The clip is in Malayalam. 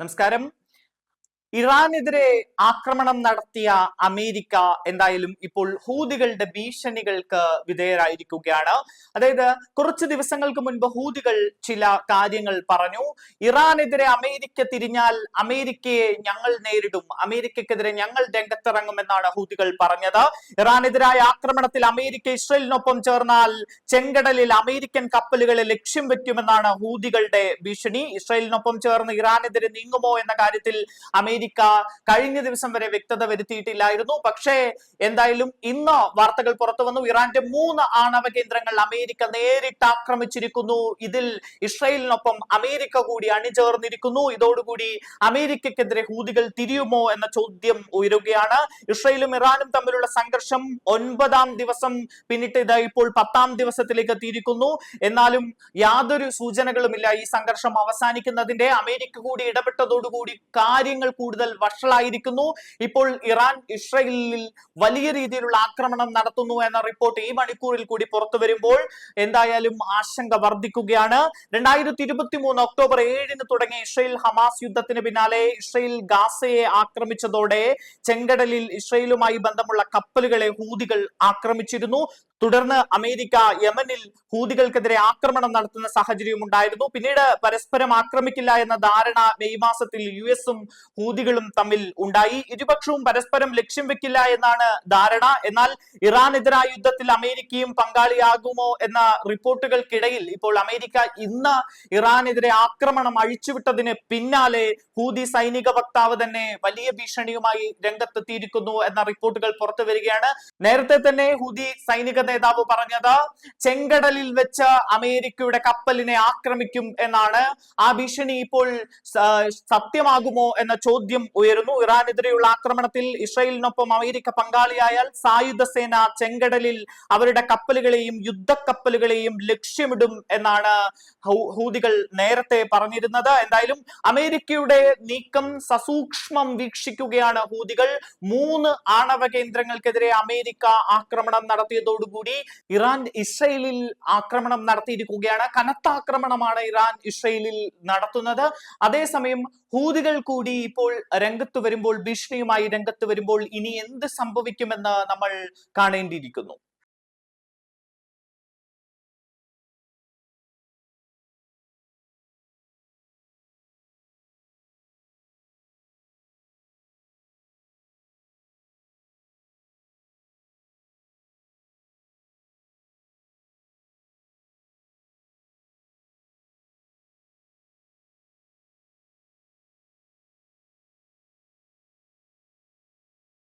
നമസ്കാരം. ഇറാനെതിരെ ആക്രമണം നടത്തിയ അമേരിക്ക എന്തായാലും ഇപ്പോൾ ഹൂതികളുടെ ഭീഷണികൾക്ക് വിധേയരായിരിക്കുകയാണ്. അതായത് കുറച്ച് ദിവസങ്ങൾക്ക് മുൻപ് ഹൂതികൾ ചില കാര്യങ്ങൾ പറഞ്ഞു. ഇറാനെതിരെ അമേരിക്ക തിരിഞ്ഞാൽ അമേരിക്കയെ ഞങ്ങൾ നേരിടും. അമേരിക്കക്കെതിരെ ഞങ്ങൾ രംഗത്തിറങ്ങുമെന്നാണ് ഹൂതികൾ പറഞ്ഞത്. ഇറാനെതിരായ ആക്രമണത്തിൽ അമേരിക്ക ഇസ്രയേലിനൊപ്പം ചേർന്നാൽ ചെങ്കടലിൽ അമേരിക്കൻ കപ്പലുകളെ ലക്ഷ്യം വെക്കുമെന്നാണ് ഹൂതികളുടെ ഭീഷണി. ഇസ്രയേലിനൊപ്പം ചേർന്ന് ഇറാനെതിരെ നീങ്ങുമോ എന്ന കാര്യത്തിൽ അമേരിക്ക കഴിഞ്ഞ ദിവസം വരെ വ്യക്തത വരുത്തിയിട്ടില്ലായിരുന്നു. പക്ഷേ എന്തായാലും ഇന്ന് വാർത്തകൾ പുറത്തു വന്നു. ഇറാന്റെ മൂന്ന് ആണവ കേന്ദ്രങ്ങൾ അമേരിക്ക നേരിട്ട് ആക്രമിച്ചിരിക്കുന്നു. ഇതിൽ ഇസ്രയേലിനൊപ്പം അമേരിക്ക കൂടി അണിചേർന്നിരിക്കുന്നു. ഇതോടുകൂടി അമേരിക്കക്കെതിരെ ഹൂതികൾ തിരിയുമോ എന്ന ചോദ്യം ഉയരുകയാണ്. ഇസ്രയേലും ഇറാനും തമ്മിലുള്ള സംഘർഷം ഒൻപതാം ദിവസം പിന്നിട്ട് ഇതായി ഇപ്പോൾ പത്താം ദിവസത്തിലേക്ക് എത്തിയിരിക്കുന്നു. എന്നാലും യാതൊരു സൂചനകളുമില്ല ഈ സംഘർഷം അവസാനിക്കുന്നതിന്റെ അമേരിക്ക കൂടി ഇടപെട്ടതോടുകൂടി കാര്യങ്ങൾ കൂടുതൽ വഷളായിരിക്കുന്നു. ഇപ്പോൾ ഇറാൻ ഇസ്രയേലിൽ വലിയ രീതിയിലുള്ള ആക്രമണം നടത്തുന്നു എന്ന റിപ്പോർട്ട് ഈ മണിക്കൂറിൽ കൂടി പുറത്തു വരുമ്പോൾ എന്തായാലും ആശങ്ക വർദ്ധിക്കുകയാണ്. രണ്ടായിരത്തി ഇരുപത്തി മൂന്ന് ഒക്ടോബർ ഏഴിന് തുടങ്ങിയ ഇസ്രയേൽ ഹമാസ് യുദ്ധത്തിന് പിന്നാലെ ഇസ്രയേൽ ഗാസയെ ആക്രമിച്ചതോടെ ചെങ്കടലിൽ ഇസ്രയേലുമായി ബന്ധമുള്ള കപ്പലുകളെ ഹൂതികൾ ആക്രമിച്ചിരുന്നു. തുടർന്ന് അമേരിക്ക യമനിൽ ഹൂതികൾക്കെതിരെ ആക്രമണം നടത്തുന്ന സാഹചര്യം ഉണ്ടായിരുന്നു. പിന്നീട് പരസ്പരം ആക്രമിക്കില്ല എന്ന ധാരണ മെയ് മാസത്തിൽ യു എസും ഹൂതികളും തമ്മിൽ ഉണ്ടായി. ഇരുപക്ഷവും പരസ്പരം ലക്ഷ്യം വെക്കില്ല എന്നാണ് ധാരണ. എന്നാൽ ഇറാനെതിരായ യുദ്ധത്തിൽ അമേരിക്കയും പങ്കാളിയാകുമോ എന്ന റിപ്പോർട്ടുകൾക്കിടയിൽ ഇപ്പോൾ അമേരിക്ക ഇന്ന് ഇറാനെതിരെ ആക്രമണം അഴിച്ചുവിട്ടതിന് പിന്നാലെ ഹൂതി സൈനിക വക്താവ് തന്നെ വലിയ ഭീഷണിയുമായി രംഗത്തെത്തിയിരിക്കുന്നു എന്ന റിപ്പോർട്ടുകൾ പുറത്തു വരികയാണ് നേരത്തെ തന്നെ ഹൂതി സൈനിക നേതാവ് പറഞ്ഞത് ചെങ്കടലിൽ വെച്ച് അമേരിക്കയുടെ കപ്പലിനെ ആക്രമിക്കും എന്നാണ്. ആ ഭീഷണി ഇപ്പോൾ സത്യമാകുമോ എന്ന ചോദ്യം ഉയരുന്നു. ഇറാനെതിരെയുള്ള ആക്രമണത്തിൽ ഇസ്രയേലിനൊപ്പം അമേരിക്ക പങ്കാളിയായാൽ സായുധ സേന ചെങ്കടലിൽ അവരുടെ കപ്പലുകളെയും യുദ്ധക്കപ്പലുകളെയും ലക്ഷ്യമിടും എന്നാണ് ഹൂതികൾ നേരത്തെ പറഞ്ഞിരുന്നത്. എന്തായാലും അമേരിക്കയുടെ നീക്കം സസൂക്ഷ്മം വീക്ഷിക്കുകയാണ് ഹൂതികൾ. മൂന്ന് ആണവ കേന്ദ്രങ്ങൾക്കെതിരെ അമേരിക്ക ആക്രമണം നടത്തിയതോടുകൂടി ഇറാൻ ഇസ്രയേലിൽ ആക്രമണം നടത്തിയിരിക്കുകയാണ്. കനത്ത ആക്രമണമാണ് ഇറാൻ ഇസ്രയേലിൽ നടത്തുന്നത്. അതേസമയം ഹൂതികൾ കൂടി ഇപ്പോൾ രംഗത്ത് വരുമ്പോൾ ഭീഷണിയുമായി രംഗത്ത് വരുമ്പോൾ ഇനി എന്ത് സംഭവിക്കുമെന്ന് നമ്മൾ കാണേണ്ടിയിരിക്കുന്നു.